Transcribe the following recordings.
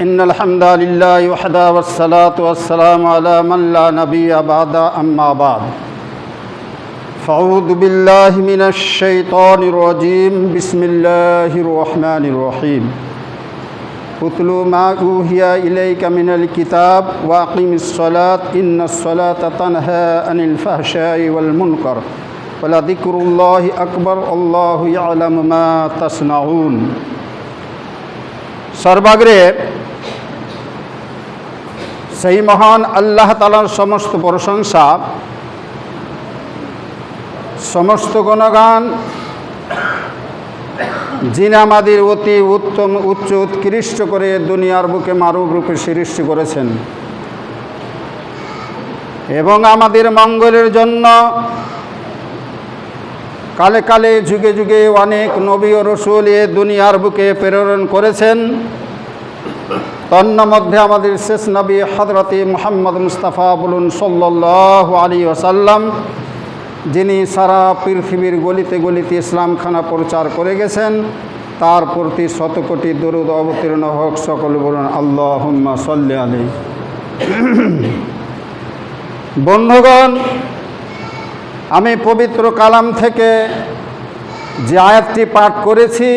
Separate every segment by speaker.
Speaker 1: إن الحمد لله وحده والصلاة والسلام على من لا نبي بعد أما بعد فأعوذ بالله من الشيطان الرجيم بسم الله الرحمن الرحيم اتل ما أوحي إليك من الكتاب وأقم الصلاة إن الصلاة تنهى عن الفحشاء والمنكر ولذكر الله أكبر الله يعلم ما تصنعون সর্বাগ্রে সেই মহান আল্লাহ তালার সমস্ত প্রশংসা, সমস্ত গণগান, জিনামাদির অতি উত্তম, উচ্চ উৎকৃষ্ট করে দুনিয়ার বুকে মারুব রূপে সৃষ্টি করেছেন। এবং আমাদের মঙ্গলের জন্য কালে কালে, যুগে যুগে অনেক নবী ও রসুল এ দুনিয়ার বুকে প্রেরণ করেছেন। তন্নমধ্যে আমাদের শেষ নবী হজরতি মোহাম্মদ মুস্তাফা বলুন সাল্লাহ আলী ওসাল্লাম যিনি সারা পৃথিবীর গলিতে গলিতে ইসলামখানা প্রচার করে গেছেন, তার প্রতি শত কোটি দরুদ অবতীর্ণ হোক সকল বলুন আল্লাহ সাল্লি আলী বন্ধুগণ, আমি পবিত্র কালাম থেকে যে আয়াতটি পাঠ করেছি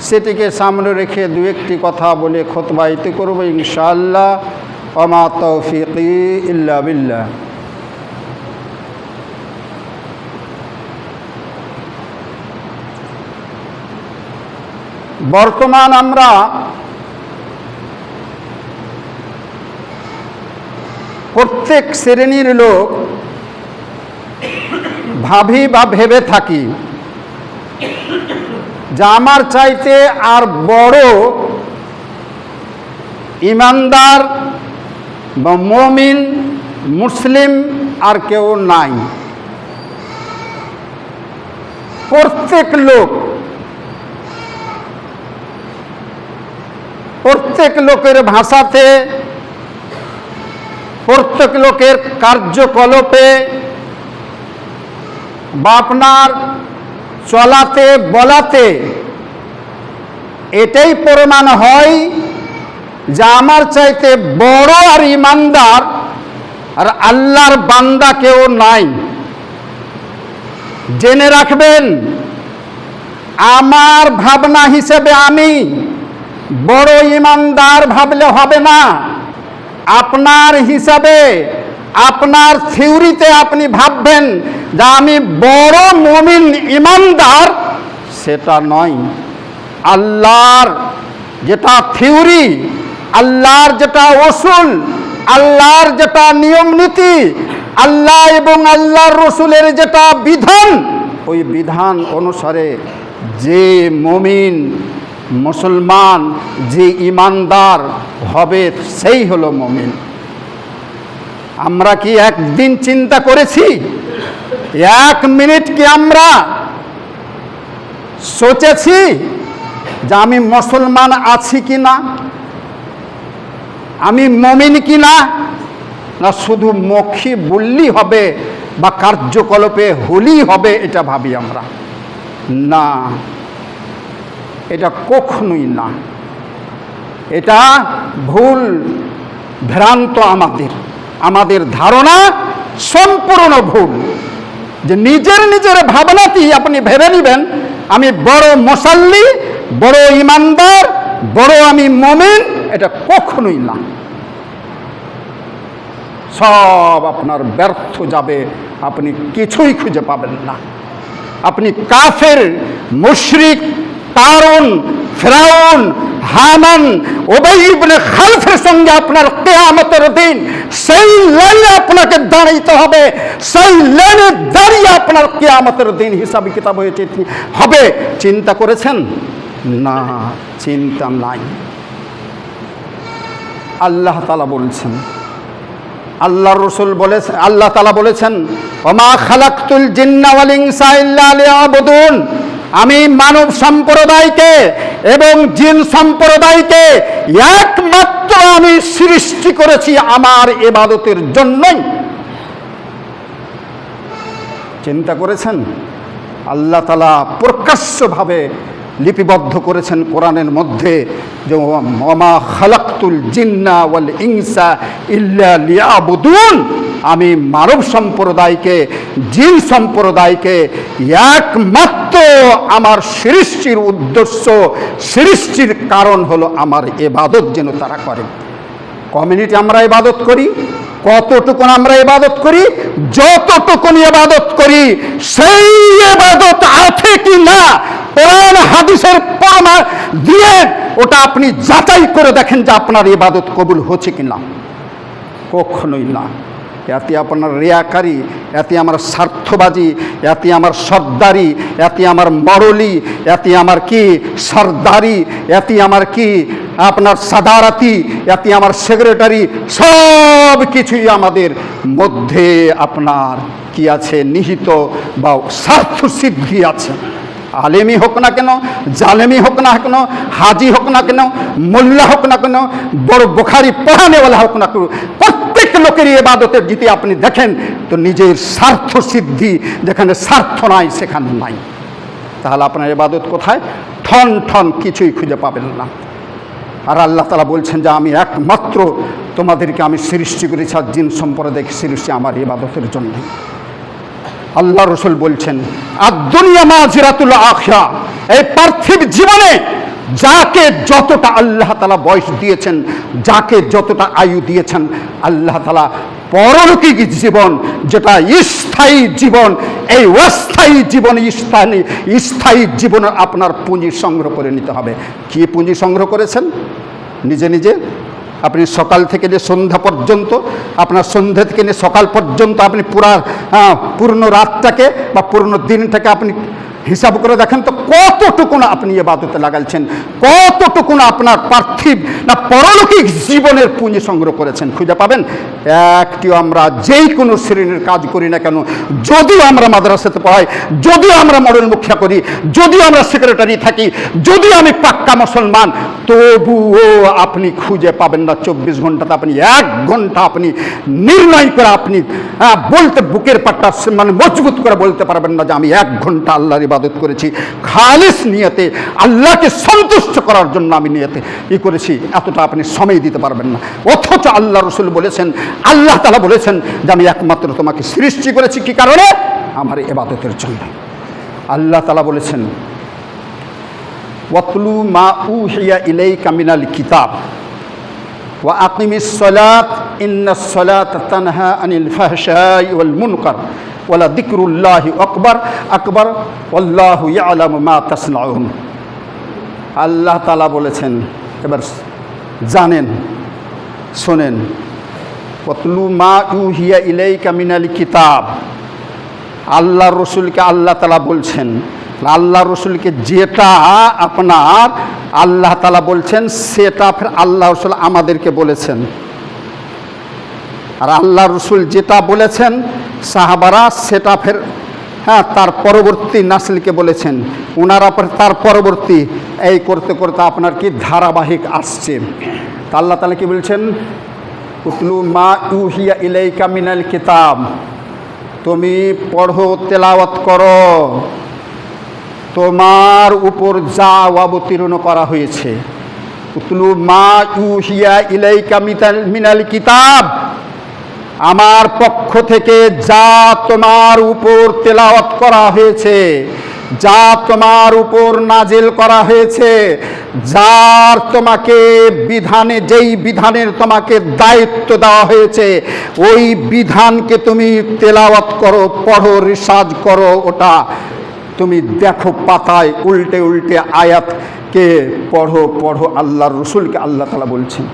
Speaker 1: সেটিকে সামনে রেখে দু একটি কথা বলে খোতবাইতে করব ইনশাআল্লাহ। অমা তৌফিকি বিল্লাহ। বর্তমান আমরা প্রত্যেক শ্রেণির লোক ভাবি বা ভেবে থাকি যা আমার চাইতে আর বড় ইমানদার বা মমিন, মুসলিম আর কেউ নাই। প্রত্যেক লোক, প্রত্যেক লোকের ভাষাতে, প্রত্যেক লোকের কার্যকলাপে বা আপনার চলাতে, বলাতে, এটাই প্রমাণ হয় যে আমার চাইতে বড় আর ইমানদার আর আল্লাহর বান্দা কেউ নাই। জেনে রাখবেন, আমার ভাবনা হিসেবে আমি বড় ইমানদার ভাবলে হবে না। আপনার হিসাবে আপনার থিওরিতে আপনি ভাববেন যে আমি বড় মমিন ইমানদার, সেটা নয়। আল্লাহর যেটা থিওরি, আল্লাহর যেটা ওসুল আল্লাহর যেটা নিয়ম নীতি, আল্লাহ এবং আল্লাহর রসুলের যেটা বিধান, ওই বিধান অনুসারে যে মমিন, মুসলমান, যে ইমানদার হবে, সেই হলো মমিন। আমরা কি একদিন চিন্তা করেছি? এক মিনিট কি আমরা সোচেছি যে আমি মুসলমান আছি কি না? আমি মমিন কি না? না শুধু মক্ষী বললেই হবে বা কার্যকলাপে হলেই হবে এটা ভাবি আমরা। না, এটা কখনোই না। এটা ভুল ভ্রান্ত আমাদের। আমাদের ধারণা সম্পূর্ণ ভুল। যে নিজের নিজের ভাবনাতেই আপনি ভেবে নেবেন, আমি বড় মশাল্লি বড় ইমানদার, বড় আমি মমিন, এটা কখনোই না। সব আপনার ব্যর্থ যাবে, আপনি কিছুই খুঁজে পাবেন না। আপনি কাফের, মুশরিক তারুন ফেরাউন হামান ওবাই ইবনে খালফের সঙ্গে আপনার কেয়ামতের দিন, সেই লাইনে আপনাকে দাঁড়াইতে হবে, সেই লাইনে দাঁড়িয়ে আপনার কেয়ামতের দিন হিসাবে কিতাব হয়েছে হবে। চিন্তা করেছেন? না, চিন্তা নাই। আল্লাহ তালা বলছেন আল্লাহ রসুল বলেছেন আল্লাহ তালা বলেছেন, ওমা খালাক্তুল জিন্নাওয়াল ইনসা ইল্লা লিয়াবুদুন। আমি মানব সম্প্রদায়কে এবং জিন সম্প্রদায়কে একমাত্র আমি সৃষ্টি করেছি আমার এবাদতের জন্যই। চিন্তা করেছেন? আল্লাহ তালা প্রকাশ্যভাবে লিপিবদ্ধ করেছেন কোরআনের মধ্যে যে মমা খালাক্তুল জিন্না ওয়াল ইংসা ইল্লা লিয়াবুদুন। আমি মানব সম্প্রদায়কে, জিন সম্প্রদায়কে একমাত্র আমার সৃষ্টির উদ্দেশ্য, সৃষ্টির কারণ হলো আমার এবাদত যেন তারা করে কমিউনিটি আমরা ইবাদত করি, কতটুকুন আমরা ইবাদত করি, যতটুকুন ইবাদত করি, সেই ইবাদত আছে কি না কোরআন, হাদিসের পরমা দিয়ে ওটা আপনি যাচাই করে দেখেন যে আপনার ইবাদত কবুল হচ্ছে কি না কখনোই না। এতে আপনার রেয়াকারি, এতে আমার স্বার্থবাজি, এতে আমার সর্দারি, এতে আমার মরলি, এতে আমার কি সর্দারি, এতে আমার কি আপনার সাদারাতি, এতে আমার সেক্রেটারি সব কিছুই আমাদের মধ্যে আপনার কি আছে, নিহিত বা স্বার্থ সিদ্ধি আছে। আলেমি হোক না কেন জালেমি হোক না কেন, হাজি হোক না কেন, মোল্লা হোক না কেন, বড় বোখারি পড়ানেওয়ালা হোক না কেন, প্রত্যেক লোকের এবাদতের যদি আপনি দেখেন, তো নিজের স্বার্থ সিদ্ধি যেখানে স্বার্থ নাই, সেখানে নাই। তাহলে আপনার এবাদত কোথায়? ঠন ঠন কিছুই খুঁজে পাবেন না। আর আল্লাহ তালা বলছেন যে আমি একমাত্র তোমাদেরকে আমি সৃষ্টি করেছি আর জিন সম্প্রদায়কে সৃষ্টি আমার ইবাদতের জন্য। আল্লাহ রসুল বলছেন আর দুনিয়া মাঝিরাতুল আখরা এই পার্থিব জীবনে যাকে যতটা আল্লাহ তালা বয়স দিয়েছেন, যাকে যতটা আয়ু দিয়েছেন, আল্লাহ তালা পরলৌকিক জীবন, যেটা স্থায়ী জীবন এই অস্থায়ী জীবনে স্থায়ী স্থায়ী জীবনে আপনার পুঁজি সংগ্রহ করে নিতে হবে। কি পুঁজি সংগ্রহ করেছেন? নিজে নিজে। আপনি সকাল থেকে নিয়ে সন্ধ্যা পর্যন্ত, আপনার সন্ধ্যা থেকে নিয়ে সকাল পর্যন্ত আপনি পুরা পূর্ণ রাতটাকে বা পূর্ণ দিনটাকে আপনি হিসাব করে দেখেন তো কতটুকুন আপনি এবাদতে লাগালছেন কতটুকুন আপনার পার্থিব না পরলৌকিক জীবনের পুঁজি সংগ্রহ করেছেন, খুঁজে পাবেন? একটিও আমরা যেই কোনো শ্রেণির কাজ করি না কেন, যদিও আমরা মাদ্রাসাতে পড়াই, যদিও আমরা মডেল মুখ্যা করি, যদিও আমরা সেক্রেটারি থাকি যদি আমি পাক্কা মুসলমান, তবুও আপনি খুঁজে পাবেন না চব্বিশ ঘন্টাতে আপনি, এক ঘণ্টা আপনি নির্ণয় করে আপনি বলতে বুকের পাট্টা মানে মজবুত করে বলতে পারবেন না যে আমি এক ঘণ্টা আল্লাহর ইবাদত করেছি। খালিস নিয়তে আল্লাহকে সন্তুষ্ট করার জন্য আমি নিয়তে ই করেছি। এতটা আপনি সময় দিতে পারবেন না। অথচ আল্লাহ রসুল বলেছেন, আল্লাহ তালা বলেছেন যে আমি একমাত্র তোমাকে সৃষ্টি করেছি। কি কারণে? আমার এবাদতের জন্য। আল্লাহ তালা বলেছেন, ওয়াতলু মা উহিয়া ইলাইকা মিনাল কিতাব ওয়া আকিমিস সালাত, ইন্নাস সালাত তানহা আনিল ফাহশাই ওয়াল মুনকার। ওয়ালা যিকরুল্লাহি আকবার আকবার ইয়ালামু মা আল্লাহ তালা বলেছেন, এবার জানেন, শোনেন। ওয়াতলু মা ইউহিয়া ইলাইকা মিনাল কিতাব। আল্লাহ রসুলকে আল্লাহ তালা বলছেন আল্লাহ রসুলকে যেটা আপনার, আল্লাহ তালা বলছেন, সেটা ফের আল্লাহ রসুল আমাদেরকে বলেছেন। আর আল্লাহ রসুল যেটা বলেছেন সাহাবারা সেটা ফের হ্যাঁ তার পরবর্তী নাসিলকে বলেছেন ওনারা তার পরবর্তী, এই করতে করতে আপনার কি ধারাবাহিক আসছে? তা আল্লাহ তালা কি বলছেন? উতলু মা ইউহিয়া ইলাইকা মিনাল কিতাব, তুমি পড়ো, তেলাওয়াত করো, তোমার উপর যা অবতীর্ণ করা হয়েছে। উতলু মা ইউহিয়া ইলাইকা মিতাল, মিনাল কিতাব আমার পক্ষ থেকে যা তোমার উপর তেলাওয়াত করা হয়েছে, যা তোমার উপর নাজিল করা হয়েছে, যার তোমাকে বিধানে, যেই বিধানের তোমাকে দায়িত্ব দেওয়া হয়েছে, ওই বিধানকে তুমি তেলাওয়াত করো, পড়ো রিসার্চ করো, ওটা তুমি দেখো পাতায় উল্টে উল্টে আয়াতকে পড়ো পড়ো, আল্লাহর রসুলকে আল্লাহ তালা বলছেন,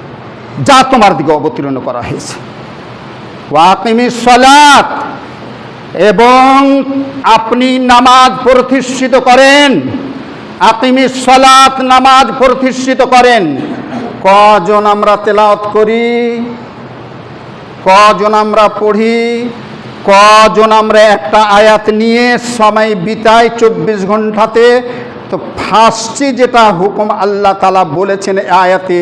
Speaker 1: যা তোমার দিকে অবতীর্ণ করা হয়েছে। এবং আপনি নামাজ প্রতিষ্ঠিত করেন। আকিমি সলাত নামাজ প্রতিষ্ঠিত করেন। কজন আমরা তেলাওয়াত করি? কজন আমরা পড়ি? কজন আমরা একটা আয়াত নিয়ে সময় বিতাই চব্বিশ ঘন্টাতে তো ফার্স্টে যেটা হুকুম আল্লাহ তালা বলেছেন আয়াতে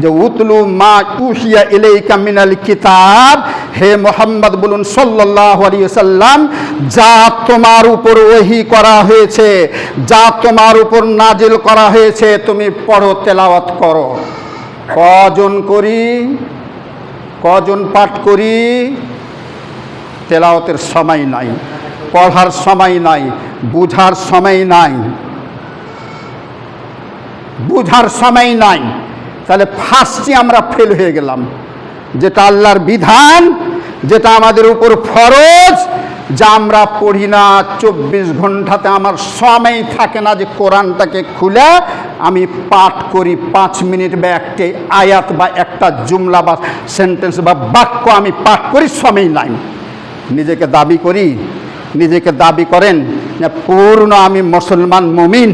Speaker 1: যে উতলু মা উহিয়া ইলাইকা মিনাল কিতাব। হে মোহাম্মদ, বলুন সাল্লাহ সাল্লাম যা তোমার উপর ওহি করা হয়েছে, যা তোমার উপর নাজিল করা হয়েছে, তুমি পড়ো, তেলাওয়াত করো। কজন করি, কজন পাঠ করি? তেলাওয়াতের সময় নাই, পড়ার সময় নাই, বুঝার সময় নাই, বুঝার সময় নাই। তাহলে ফার্স্টে আমরা ফেল হয়ে গেলাম। যেটা আল্লাহর বিধান, যেটা আমাদের উপর ফরজ, যা আমরা পড়ি না, চব্বিশ ঘন্টাতে আমার সময় থাকে না যে কোরআনটাকে খুলে আমি পাঠ করি, পাঁচ মিনিট বা একটি আয়াত বা একটা জুমলা বা সেন্টেন্স বা বাক্য আমি পাঠ করি সময় নাই। নিজেকে দাবি করি, নিজেকে দাবি করেন পূর্ণ আমি মুসলমান মমিন।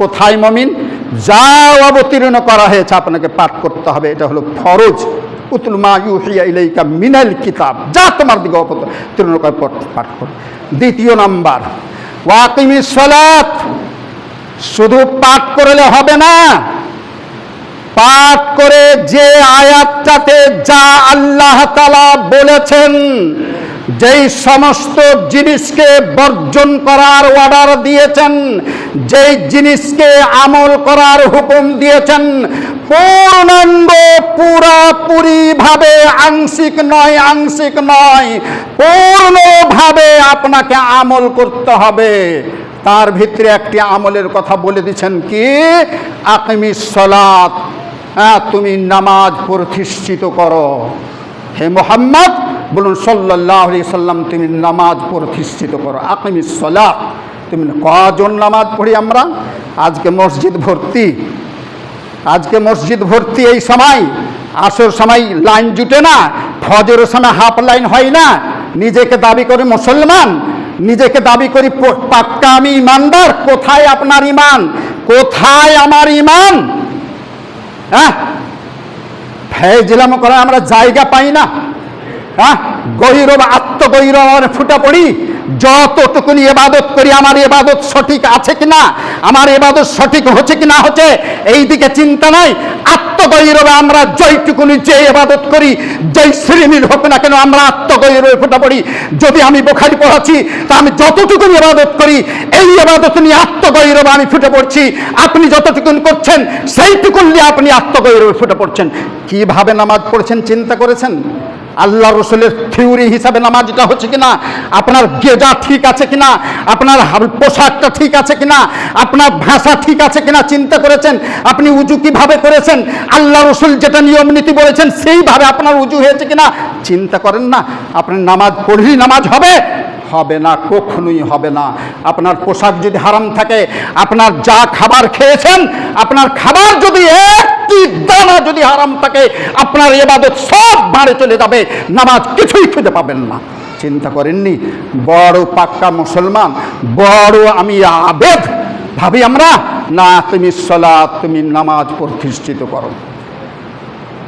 Speaker 1: কোথায় মমিন? যা অবতীর্ণ করা হয়েছে, আপনাকে পাঠ করতে হবে। এটা হলো ফরজ। উতুল মা ইউহিয়া ইলাইকা মিনাল কিতাব। যা তোমার দিকে অবতীর্ণ করে পাঠ কর। দ্বিতীয় নাম্বার, ওয়াকিমি সলাত। শুধু পাঠ করলে হবে না, পাঠ করে যে আয়াতটাতে যা আল্লাহ তালা বলেছেন যেই সমস্ত জিনিসকে বর্জন করার অর্ডার দিয়েছেন, যেই জিনিসকে আমল করার হুকুম দিয়েছেন, পূর্ণাঙ্গ, পুরাপুরিভাবে আংশিক নয় আংশিক নয়, পূর্ণভাবে আপনাকে আমল করতে হবে। তার ভিতরে একটি আমলের কথা বলে দিচ্ছেন কি? আকিমি সলাত। হ্যাঁ তুমি নামাজ প্রতিষ্ঠিত করো। হে মোহাম্মদ বলুন সাল্লাহ সাল্লাম, তুমি নামাজ প্রতিষ্ঠিত করো। আকিমি সলাত তুমি কজন নামাজ পড়ি আমরা? আজকে মসজিদ ভর্তি। আজকে মসজিদ ভর্তি এই সময়। আসর সময় লাইন জুটে না, ফজরের সময় হাফ লাইন হয় না। নিজেকে দাবি করে মুসলমান, নিজেকে দাবি করি পাক্কা আমি ইমানদার। কোথায় আপনার ইমান? কোথায় আমার ইমান? হ্যাঁ? ফেজলাম করে আমরা জায়গা পাই না। হ্যাঁ? গহিরব আত্মগহিরব আমরা ফুটা পড়ি। যতটুকুনি এবাদত করি, আমার এবাদত সঠিক আছে কিনা? আমার এবাদত সঠিক হচ্ছে কি না হচ্ছে? এই দিকে চিন্তা নাই। আত্মগহিরবে আমরা যেইটুকুনি যে এবাদত করি, যেই শ্রেণির হোক না কেন, আমরা আত্মগহিরবে ফুটা পড়ি। যদি আমি বোখারি পড়াচ্ছি, তা আমি যতটুকুনি এবাদত করি, এই এবাদত নিয়ে আত্মগহিরবে আমি ফুটে পড়ছি। আপনি যতটুকুন করছেন, সেইটুকুন নিয়ে আপনি আত্মগহিরবে ফুটে পড়ছেন। কীভাবে নামাজ পড়ছেন, চিন্তা করেছেন? আল্লাহ রসুলের থিওরি হিসাবে নামাজটা হচ্ছে কিনা? আপনার গেজা ঠিক আছে কিনা? আপনার পোশাকটা ঠিক আছে কিনা? আপনার ভাষা ঠিক আছে কিনা? চিন্তা করেছেন? আপনি উজু কীভাবে করেছেন? আল্লাহ রসুল যেটা নিয়ম নীতি বলেছেন, সেইভাবে আপনার উজু হয়েছে কিনা? চিন্তা করেন না। আপনার নামাজ পড়লেই নামাজ হবে। হবে না, কখনোই হবে না। আপনার পোশাক যদি হারাম থাকে, আপনার যা খাবার খেয়েছেন, আপনার খাবার যদি একটি দানা যদি হারাম থাকে, আপনার এবাদত সব বাড়ে চলে যাবে, নামাজ কিছুই খুঁজে পাবেন না। চিন্তা করেননি? বড় পাক্কা মুসলমান, বড় আমি আবেদ। ভাবি আমরা, না, তুমি সলাৎ তুমি নামাজ প্রতিষ্ঠিত করো।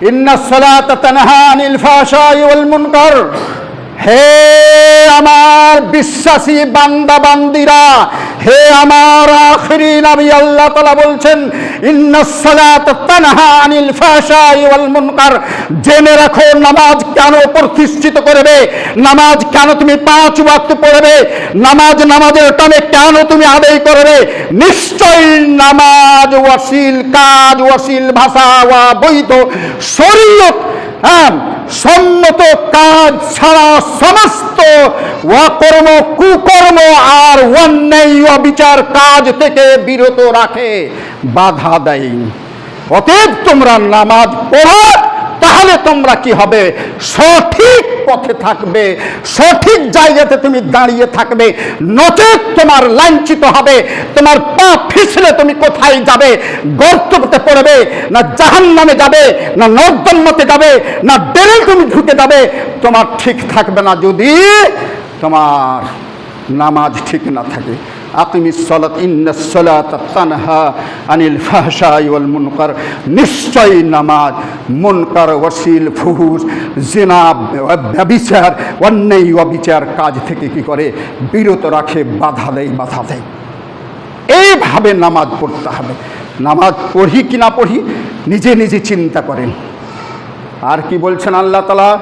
Speaker 1: ইন্না সলাত তানহা আনিল ওয়াল মুনকার। হে আমার বিশ্বাসী বান্দা বান্দিরা, হে আমার আখরি নবী আল্লাহ তাআলা বলছেন, ইন্না সলাত তানহা আনিল ফাহশাই ওয়াল মুনকার। জেনে রাখো, নামাজ কেন প্রতিষ্ঠিত করবে? নামাজ কেন তুমি পাঁচ ওয়াক্ত পড়বে? নামাজ নামাজের টানে কেন তুমি আদায় করবে? নিশ্চয়ই নামাজ ওয়াসিল, কাজ ওয়াসিল, ভাষা ওয়া বৈধ, শরীয়ত হ্যাঁ সম্মত কাজ ছাড়া সমস্ত অকর্ম, কুকর্ম আর অন্যায় অবিচার কাজ থেকে বিরত রাখে, বাধা দেয় অতএব তোমরা নামাজ পড়ো, তাহলে তোমরা কি হবে? সঠিক পথে থাকবে, সঠিক জায়গাতে তুমি দাঁড়িয়ে থাকবে, নচেত তোমার লাঞ্ছিত হবে, তোমার পা ফিসলে তুমি কোথায় যাবে গর্ততে পড়বে, না জাহান নামে যাবে, না নর্দম্মতে যাবে, না ডেলে তুমি ঢুকে যাবে, তোমার ঠিক থাকবে না যদি তোমার নামাজ ঠিক না থাকে। আকিমি সলাত, ইন্না তানহা আনিল মুনকার। নিশ্চয়ই নামাজ, মুনকার, ওয়াসিল, ফুহুস, জিনা অন্যায়, অবিচার কাজ থেকে কি করে? বিরত রাখে, বাধা দেয় বাধা দেয়। এইভাবে নামাজ পড়তে হবে। নামাজ পড়ি কি না পড়ি, নিজে নিজে চিন্তা করেন। আর কি বলছেন আল্লাহ তালা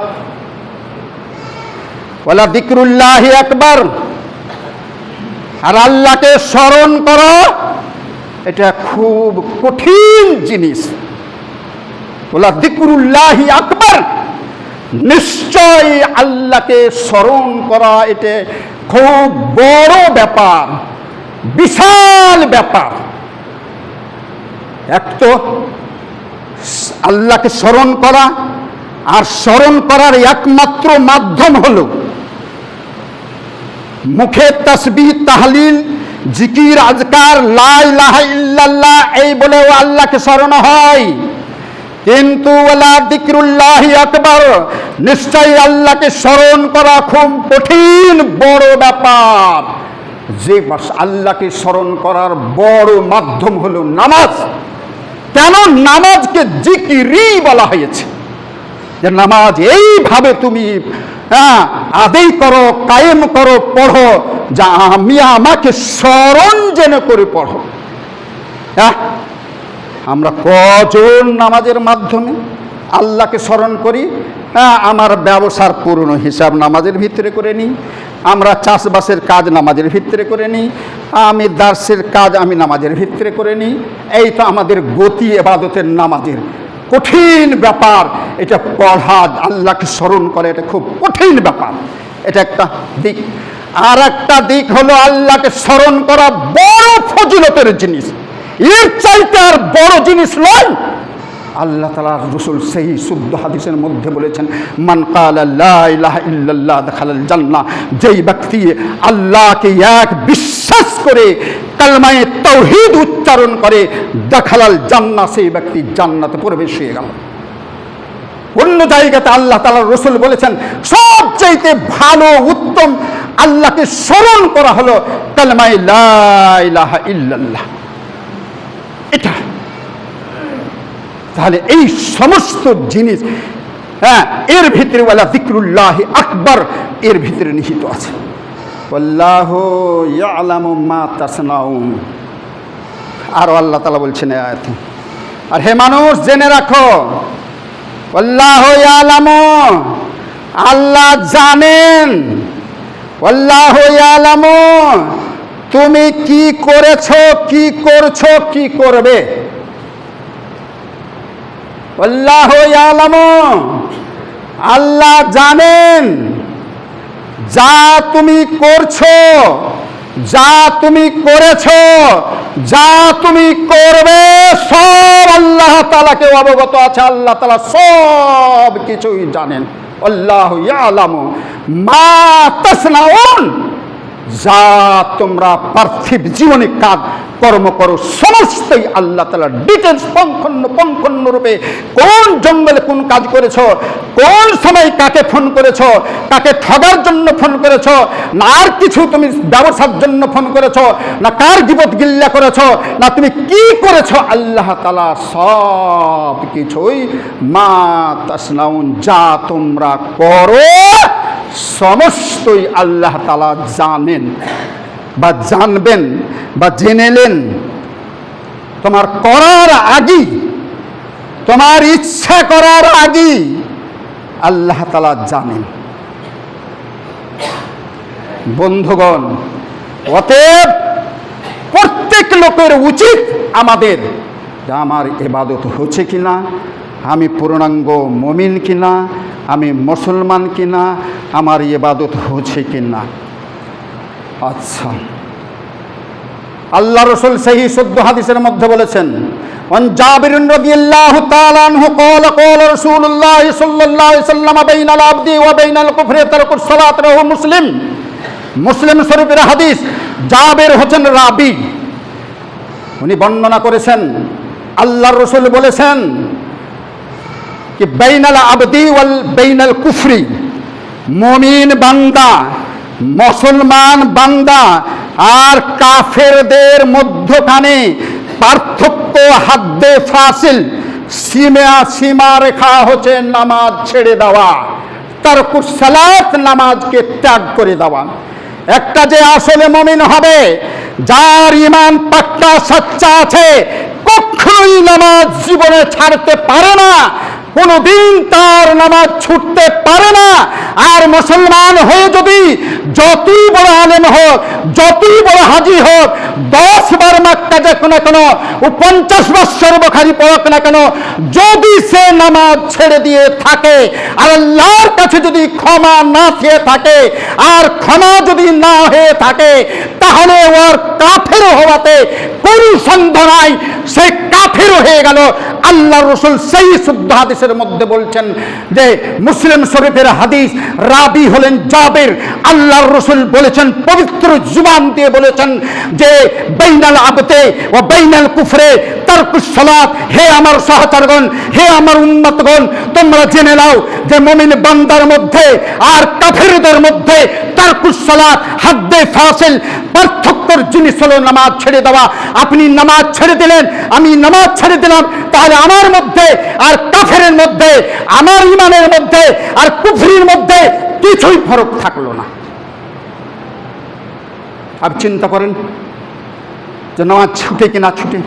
Speaker 1: ওলা দিকরুল্লাহি আকবার। আর আল্লাহকে স্মরণ করো, এটা খুব কঠিন জিনিস। ওলা দিকরুল্লাহি আকবার নিশ্চয় আল্লাহকে স্মরণ করা এটা খুব বড় ব্যাপার, বিশাল ব্যাপার। এক তো, আল্লাহকে স্মরণ করা, আর স্মরণ করার একমাত্র মাধ্যম হলো মুখে তসবি তাহলিল, জিকির, আজকার লাহা এই বলেও আল্লাহকে স্মরণ হয়। কিন্তু ওলা দিকরুল্লাহি আকবর, নিশ্চয়ই আল্লাহকে স্মরণ করা খুব কঠিন, বড় ব্যাপার। যে আল্লাহকে স্মরণ করার বড় মাধ্যম হলো নামাজ। কেন নামাজকে জিকিরি বলা হয়েছে? যে নামাজ এইভাবে তুমি হ্যাঁ আদেই করো, কায়েম করো, পড়ো, যা আমি আমাকে স্মরণ যেন করে পড়ো। হ্যাঁ আমরা কজন নামাজের মাধ্যমে আল্লাহকে স্মরণ করি? হ্যাঁ আমার ব্যবসার পুরনো হিসাব নামাজের ভিতরে করে নিই। আমরা চাষবাসের কাজ নামাজের ভিতরে করে নিই। আমি দার্সের কাজ আমি নামাজের ভিতরে করে নিই। এই তো আমাদের গতি এবাদতের নামাজের কঠিন ব্যাপার। এটা পড়া আল্লাহকে স্মরণ করে এটা খুব কঠিন ব্যাপার। এটা একটা দিক। আর একটা দিক হলো আল্লাহকে স্মরণ করা বড় ফজিলতের জিনিস। এর চাইতে আর বড় জিনিস নয় আল্লাহ তালা রসুল সেই শুদ্ধ হাদিসের মধ্যে বলেছেন, মান কাল আল্লাহ ইল্লাল্লাহ দেখাল জান্না যেই ব্যক্তি আল্লাহকে এক বিশ্বাস করে কালমায়ে তৌহিদ উচ্চারণ করে, দেখালাল জান্না সেই ব্যক্তি জান্নাতে প্রবেশ হয়ে গেল। অন্য জায়গাতে আল্লাহ তালা রসুল বলেছেন, সবচাইতে ভালো, উত্তম আল্লাহকে স্মরণ করা হলো কালমাই লাহা ইল্লাল্লাহ এটা তাহলে এই সমস্ত জিনিস হ্যাঁ এর ভিতরে ওয়ালা দিকরুল্লাহ আকবর এর ভিতরে নিহিত আছে। আল্লাহ ইয়ালামু মা তাসনাউন। আরও আল্লাহ তালা বলছেন আয়াতে আর হে মানুষ জেনে রাখো আল্লাহ ইয়ালামু আল্লাহ জানেন আল্লাহ ইয়ালামু তুমি কি করেছ কি করছ কি করবে? আল্লাহ জানেন যা তুমি করছ, যা তুমি করেছ, যা তুমি করবে, সব আল্লাহ তালাকে অবগত আছে, আল্লাহ তালা সব কিছুই জানেন। আল্লাহ ইয়ালামু। মা তাসনাউন, যা তোমরা পার্থিব জীবনে কাজ কর্ম করো। সমস্তই আল্লাহ তালা ডিটেলস পঙ্খন্ন পঙ্খন্ন রূপে কোন জঙ্গলে কোন কাজ করেছ, কোন সময় কাকে ফোন করেছ, কাকে ঠগার জন্য ফোন করেছ, না আর কিছু তুমি ব্যবসার জন্য ফোন করেছ, না কার বিপদ গিল্লা করেছ, না তুমি কি করেছ, আল্লাহ তালা সব কিছুই মা তাসনাউন যা তোমরা করো, সমস্তই আল্লাহ তালা জানেন। বা জানবেন বা জেনেলেন তোমার করার আগেই তোমার ইচ্ছা করার আগেই আল্লাহ তালা জানেন। বন্ধুগণ, অতএব প্রত্যেক লোকের উচিত আমাদের আমার এবাদত হচ্ছে কিনা, আমি পূর্ণাঙ্গ মমিন কিনা, আমি মুসলমান কিনা, আমার এবাদত হচ্ছে কিনা। আচ্ছা আল্লাহ রসুল সেই শুদ্ধ হাদিসের মধ্যে বলেছেন عن جابر رضي الله تعالى عنه قال قال رسول الله صلى الله عليه وسلم بين العبد وبين الكفر ترك الصلاة له مسلم মুসলিম শরীফের হাদিস জাবের হচ্ছেন রাবি উনি বর্ণনা করেছেন আল্লাহর রসুল বলেছেন কি বেইনাল আবদি ওয়াল বেইনাল কুফরি মমিন বান্দা মুসলমান বান্দা আর কাফেরদের মধ্যখানে পার্থক্য হাদ্দে ফাসিল। সীমা সীমা রেখা হচ্ছে নামাজ ছেড়ে দেওয়া। তার সালাত নামাজকে ত্যাগ করে দেওয়া। একটা যে আসলে মমিন হবে, যার ইমান পাক্কা সচ্চা আছে, কখনোই নামাজ জীবনে ছাড়তে পারে না, কোনোদিন তার নামাজ ছুটতে পারে না। আর মুসলমান হয়ে যদি যতই বড় আলেম হোক, যতই বড় হাজি হোক, দশ বার মাক্কা যাক না কেন ও পঞ্চাশ বৎসর বখারি পড়ক না কেন, যদি সে নামাজ ছেড়ে দিয়ে থাকে, আর আল্লাহর কাছে যদি ক্ষমা না চেয়ে থাকে, আর ক্ষমা যদি না হয়ে থাকে, তাহলে ওর কাফের হওয়াতে কোনো সন্দেহ নাই, সে কাফের হয়ে গেল। আল্লাহ রসুল সেই শুদ্ধ হাদিসের মধ্যে বলছেন যে, মুসলিম শরীফের হাদিস রাবি হলেন জাবের। আল্লাহর রসুল বলেছেন, পবিত্র জুবান দিয়ে বলেছেন যে, বেইনাল আবতে ও বেইনাল কুফরে তারকুস সালাত। হে আমার সহচরগণ হে আমার উন্মতগণ তোমরা জেনে নাও যে মমিন বান্দার মধ্যে আর কাফেরদের মধ্যে তারকুস সলাত, হাদ্দে ফাসিল পার্থক্যর জিনিস হলো নামাজ ছেড়ে দেওয়া, আপনি নামাজ ছেড়ে দিলেন, আমি নামাজ ছেড়ে দিলাম, তাহলে আমার মধ্যে আর কাফেরের মধ্যে, আমার ইমানের মধ্যে আর কুফরির মধ্যে কিছুই ফরক থাকল না। আপনি চিন্তা করেন যে নামাজ ছুটে কি না ছুটে,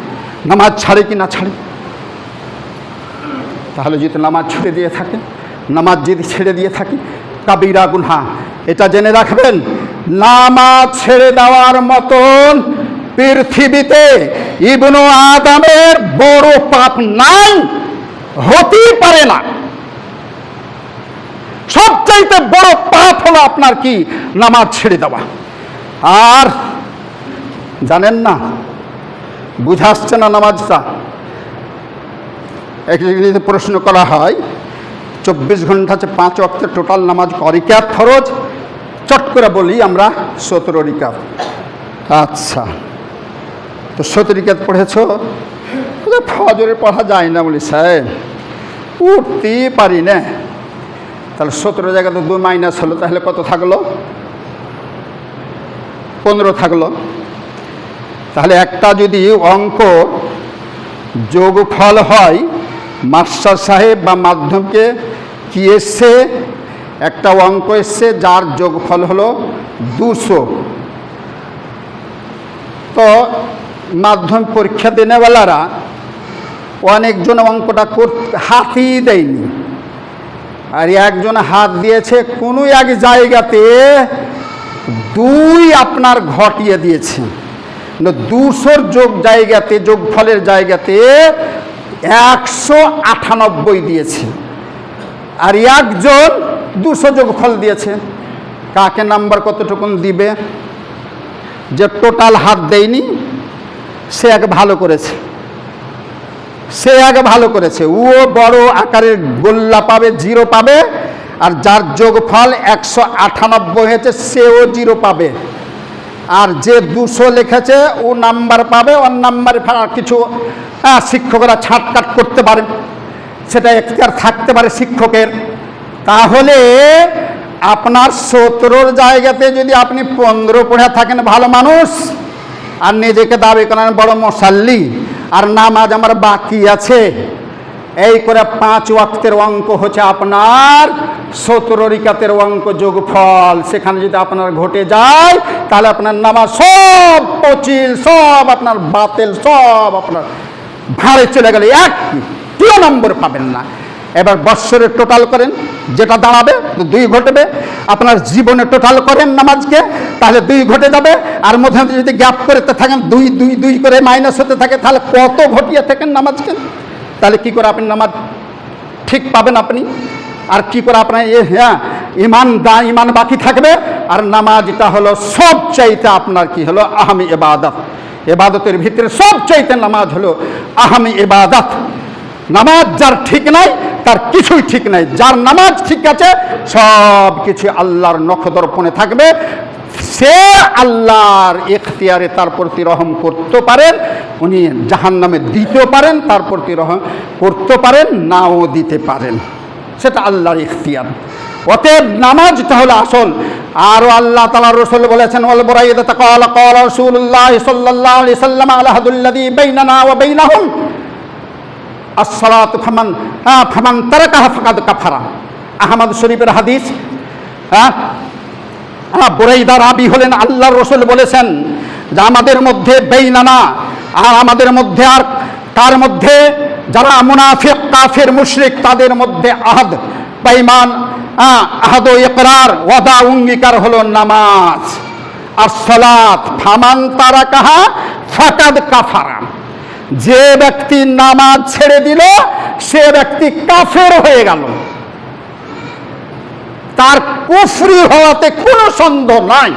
Speaker 1: নামাজ ছাড়ে কি না ছাড়ে? তাহলে যদি নামাজ ছুটে দিয়ে থাকে, নামাজ যদি ছেড়ে দিয়ে থাকে কাবিরা গুনহা, এটা জেনে রাখবেন নামাজ ছেড়ে দেওয়ার মতন পৃথিবীতে ইবনু আদামের বড় পাপ নাই, হতেই পারে না। সবচাইতে বড় পাপ হলো আপনার কি? নামাজ ছেড়ে দেওয়া। আর জানেন না বুঝাচ্ছে না নামাজটা? যদি প্রশ্ন করা হয়, চব্বিশ ঘণ্টা আছে পাঁচ অক্টের টোটাল নামাজ অরিকাত ফরজ? চট করে বলি আমরা সতেরো রিকাত। আচ্ছা। তো সতেরো রিকাত পড়েছ? ফজরে পড়া যায় না বলি সাহেব উঠতেই পারি না। তাহলে সতেরো জায়গাতে দু মাইনাস হলো, তাহলে কত থাকল? পনেরো থাকল। তাহলে একটা যদি অঙ্ক যোগফল হয়, মাস্টার সাহেব বা মাধ্যমকে কি এসছে? একটা অঙ্ক এসছে, যার যোগফল হলো দুশো। তো মাধ্যমিক পরীক্ষা দেনেওয়ালারা অনেকজন অঙ্কটা কর, হাতই দেয়নি। আর একজন হাত দিয়েছে, কোনো এক জায়গাতে দুই আপনার ঘটিয়ে দিয়েছে। দুশোর যোগ জায়গাতে, যোগফলের জায়গাতে একশো আটানব্বই দিয়েছে। আর একজন দুশো যোগফল দিয়েছে। কাকে নাম্বার কতটুকুন দিবে? যে টোটাল হাত দেয়নি, সে এক ভালো করেছে। সে আগে ভালো করেছে। ও বড় আকারের গোল্লা পাবে, জিরো পাবে, আর যার যোগফল একশো আটানব্বই হয়েছে, সেও জিরো পাবে। আর যে দুশো লিখেছে, ও নাম্বার পাবে, ওর নাম্বারে কিছু শিক্ষকরা ছাটকাট করতে পারে। সেটা এখতিয়ার থাকতে পারে শিক্ষকের। তাহলে আপনার সতেরোর জায়গাতে যদি আপনি পনেরো পড়ে থাকেন ভালো মানুষ, আর নিজেকে দাবি করেন বড় মশাল্লি, আর নামাজ আমার বাকি আছে, এই করে পাঁচ ওয়াক্তের অঙ্ক হচ্ছে আপনার সতেরো রিকাতের অঙ্ক যোগফল। সেখানে যদি আপনার ঘটে যায়, তাহলে আপনার নামাজ সব পচিল সব আপনার বাতিল, সব আপনার ভাঁড়ে চলে গেলে। এক নম্বর পাবেন না। এবার বৎসরের টোটাল করেন, যেটা দাঁড়াবে, দুই ঘটবে। আপনার জীবনে টোটাল করেন নামাজকে, তাহলে দুই ঘটে যাবে। আর মধ্যে যদি গ্যাপ করতে থাকেন, দুই দুই দুই করে মাইনাস হতে থাকে, তাহলে কত ঘটিয়ে থাকেন নামাজকে? তাহলে কি করে আপনি নামাজ ঠিক পাবেন আপনি? আর কি করে আপনার এ হ্যাঁ ইমান দা, ইমান বাকি থাকবে? আর নামাজটা হলো সব চাইতে আপনার কি হলো আহামি এবাদত এবাদতের ভিতরে সব চাইতে নামাজ হলো আহামি এবাদত নামাজ যার ঠিক নাই তার কিছুই ঠিক নাই। যার নামাজ ঠিক আছে, সব কিছু আল্লাহর নখদর্পণে থাকবে। সে আল্লাহর এখতিয়ারে তার প্রতি রহম করতে পারেন, উনি জাহান নামে দিতে পারেন, তার প্রতি রহম করতে পারেন, নাও দিতে পারেন। সেটা আল্লাহর ইখতিয়ার। অতএব নামাজ তাহলে আসল। আরও আল্লাহ তালা রসুল বলেছেন, ওয়াল বুরাইদা তাকাল ক্বাল রাসূলুল্লাহ সাল্লাম আলা হাদুল্লাযী বাইনানা ও বাইনাহুম। আসসালাত ফামান হ্যাঁ ফামান তারাকাহা ফাকাদ কাফারা। আহমদ শরীফের হাদিস হ্যাঁ হ্যাঁ বুরাইদা রাবি হলেন আল্লাহর রসুল বলেছেন যে আমাদের মধ্যে বেইনানা আর আমাদের মধ্যে আর তার মধ্যে যারা মুনাফিক, কাফের, মুশরিক, তাদের মধ্যে আহাদ পাইমান আহাদ ইকরার, ওয়াদা, অঙ্গীকার হলো নামাজ। আর সলাত, ফামান তারা কাহা ফাকাদ কাফারা। যে ব্যক্তি নামাজ ছেড়ে দিল, সে ব্যক্তি কাফের হয়ে গেল। তার কুফরি হওয়াতে কোনো সন্দেহ নাই।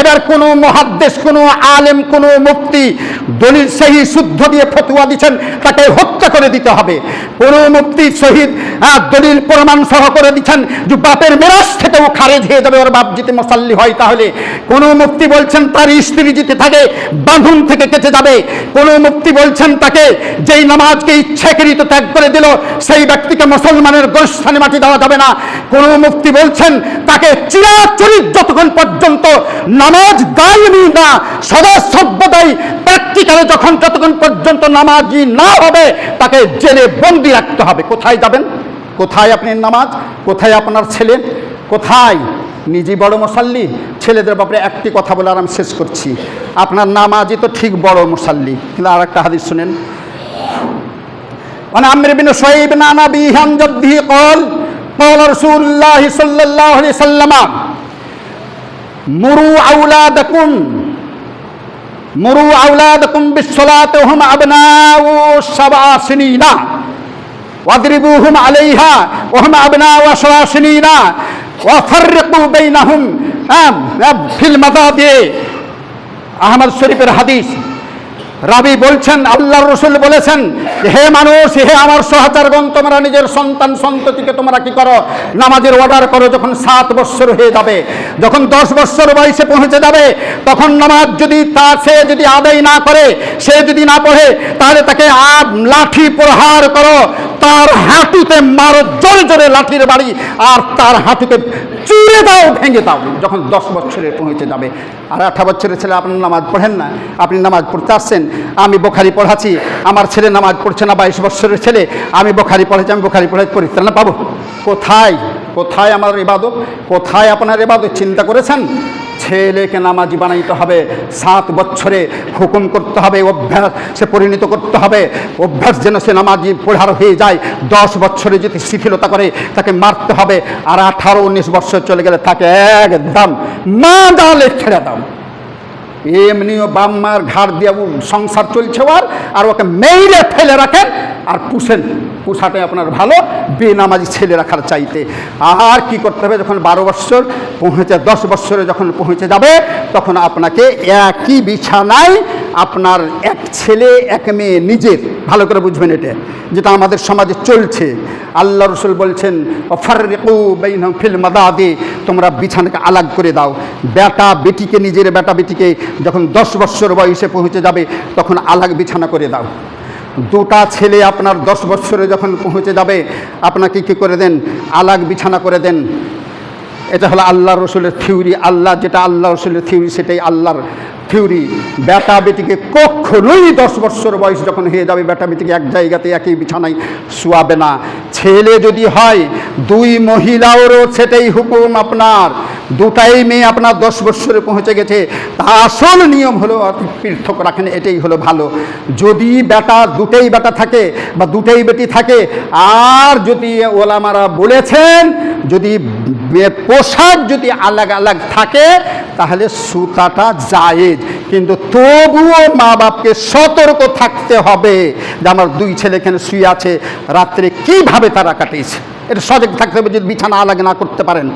Speaker 1: এবার কোনো মহাদ্দেশ, কোনো আলেম, কোনো মুক্তি দলিল সেই শুদ্ধ দিয়ে ফতুয়া দিচ্ছেন, তাকে হত্যা করে দিতে হবে। কোনো মুক্তি শহীদ দলিল, প্রমাণ সহ করে দিচ্ছেন যে বাপের মেরাজ থেকেও খারেজ হয়ে যাবে, ওর বাপ যদি মসাল্লি হয় তাহলে। কোনো মুক্তি বলছেন তার স্ত্রী যদি থাকে, বাঁধন থেকে কেটে যাবে। কোনো মুক্তি বলছেন তাকে যেই নামাজকে ইচ্ছাকৃত ত্যাগ করে দিল, সেই ব্যক্তিকে মুসলমানের গোস্থানে মাটি দেওয়া যাবে না। কোনো মুক্তি বলছেন তাকে চিরাচরিত যতক্ষণ পর্যন্ত নামাজ দায়নি না, সদা সভ্যতাই প্র্যাক্টিক্যালে যখন যতক্ষণ পর্যন্ত নামাজি না হবে, তাকে জেলে বন্দি রাখতে হবে। কোথায় যাবেন? কোথায় আপনি নামাজ? কোথায় আপনার ছেলে? কোথায়? নিজে বড় মশাল্লি ছেলেদের ব্যাপারে একটি কথা বলে আর আমি শেষ করছি। আপনার নামাজই তো ঠিক বড় মুসাল্লি। কিন্তু আর একটা হাদিস শুনেন। মানে আমির বিন সোহেব নানা বিহান জব্দি কল কল রসুল্লাহ সাল্লাহ সাল্লামা। صلى الله عليه وسلم مروا أولادكم مروا أولادكم بالصلاة وهم أبناء سبع سنين واضربوهم عليها وهم أبناء سبع سنين وفرقوا بينهم آم، في المضاجع আহমদ শরীফের হাদিস রাবি বলছেন আল্লাহ রসুল বলেছেন, হে মানুষ, হে আমার সহচারগণ, তোমরা নিজের সন্তান সন্ততিকে তোমরা কি করো? নামাজের অর্ডার করো যখন সাত বৎসর হয়ে যাবে। যখন দশ বৎসর বয়সে পৌঁছে যাবে, তখন নামাজ যদি তা, সে যদি আদায় না করে, সে যদি না পড়ে, তাহলে তাকে আব লাঠি প্রহার করো। তার হাঁটুতে মারো, জোরে জোরে লাঠির বাড়ি, আর তার হাঁটুতে চুড়ে দাও, ভেঙে দাও। যখন দশ বছরে পৌঁছে যাবে, আর আঠা বছরের ছেলে আপনি নামাজ পড়েন না, আপনি নামাজ পড়তে আসছেন আমি বোখারি পড়াচ্ছি। আমার ছেলে নামাজ পড়ছে না, বাইশ বছরের ছেলে। আমি বোখারি পড়াচ্ছি, আমি বোখারি পড়ে পরিত্রাণ পাবো। কোথায়? কোথায় আমার ইবাদত? কোথায় আপনার ইবাদত? চিন্তা করেছেন? ছেলেকে নামাজি বানাইতে হবে, সাত বছরে হুকুম করতে হবে, অভ্যাস সে পরিণত করতে হবে। অভ্যাস যেন সে নামাজি পড়ার হয়ে যায়, দশ বছরে যদি শিথিলতা করে, তাকে মারতে হবে। আর আঠারো, উনিশ বছর চলে গেলে তাকে একদম মা ডালে ছেড়ে দাও। এমনিও বাম্মার ঘাট দিয়ে সংসার চলছে ওর, আর ওকে মেইলে ফেলে রাখেন, আর পুষেন। পুষাটাই আপনার ভালো, বেনামাজি ছেলে রাখার চাইতে। আর কি করতে হবে যখন বারো বৎসর পৌঁছে দশ বৎসরে যখন পৌঁছে যাবে, তখন আপনাকে একই বিছানায় আপনার এক ছেলে, এক মেয়ে নিজের, ভালো করে বুঝবেন এটা, যেটা আমাদের সমাজে চলছে। আল্লাহ রসুল বলছেন ফিল মাদাদি তোমরা বিছানাকে আলাগ করে দাও। বেটা বেটিকে, নিজের বেটা বেটিকে যখন দশ বৎসর বয়সে পৌঁছে যাবে, তখন আলাগ বিছানা করে দাও। দুটা ছেলে আপনার দশ বৎসরে যখন পৌঁছে যাবে, আপনাকে কি করে দেন? আলাগ বিছানা করে দেন। এটা হলো আল্লাহ রসুলের থিওরি। আল্লাহ যেটা আল্লাহ রসুলের থিওরি, সেটাই আল্লাহর থিওরি বেটা বেটিকে কখনোই দশ বৎসর বয়স যখন হয়ে যাবে, বেটা বেটিকে এক জায়গাতে, একই বিছানায় শুয়াবে না। ছেলে যদি হয়, দুই মহিলাওরও সেটাই হুকুম আপনার। দুটাই মেয়ে আপনার দশ বৎসরে পৌঁছে গেছে। তা আসল নিয়ম হলো আপনি পৃথক রাখেন, এটাই হলো ভালো। যদি বেটা দুটাই বেটা থাকে বা দুটাই বেটি থাকে, আর যদি ওলামারা বলেছেন, যদি পোশাক যদি আলাগ আলাগ থাকে, তাহলে সুতাটা জায়েজ। কিন্তু তবুও মা বাপকে সতর্ক থাকতে হবে যে আমার দুই ছেলে এখানে শুয়ে আছে, রাত্রে কীভাবে তারা কাটিয়েছে? এটা সজাগ থাকতে হবে যদি বিছানা আলাগ না করতে পারেন।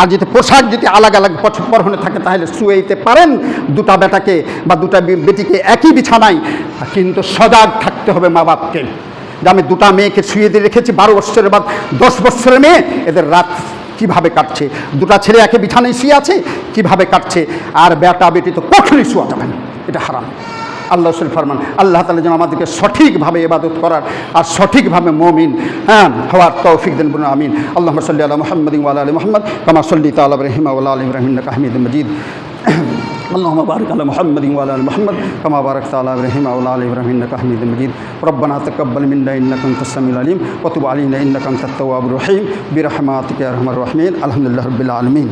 Speaker 1: আর যদি পোশাক যদি আলাগ আলাগ পরনে থাকে, তাহলে শুয়েতে পারেন দুটা বেটাকে বা দুটা বেটিকে একই বিছানায়। কিন্তু সজাগ থাকতে হবে মা বাপকে যে আমি দুটা মেয়েকে শুয়ে দিয়ে রেখেছি, বারো বৎসরের বাদ দশ বৎসরের মেয়ে, এদের রাত কীভাবে কাটছে? দুটা ছেলে একে বিছানায় শুয়ে আছে, কীভাবে কাটছে? আর বেটা বেটি তো কখনই শোয়া যাবে না। এটা হারাম। আল্লাহ রসুল ফরমান, আল্লাহ তালা যেন আমাদেরকে সঠিকভাবে ইবাদত করার আর সঠিকভাবে মমিন হ্যাঁ হওয়ার তৌফিক দিন বলুন আমিন। আল্লাহ সাল্লি আল্লাহ মোহাম্মদ ওয়াল আলী মোহাম্মদ, কামা সল্লি তাল রহিমা আল্লাহ আলী রহিম হামিদ মজিদ। اللهم بارك على محمد وعلى آل محمد كما باركت على إبراهيم وعلى آل إبراهيم إنك حميد مجيد. ربنا تقبل منا إنك أنت السميع العليم وتب علينا إنك أنت التواب الرحيم. برحمتك يا أرحم الراحمين. الحمد لله رب العالمين.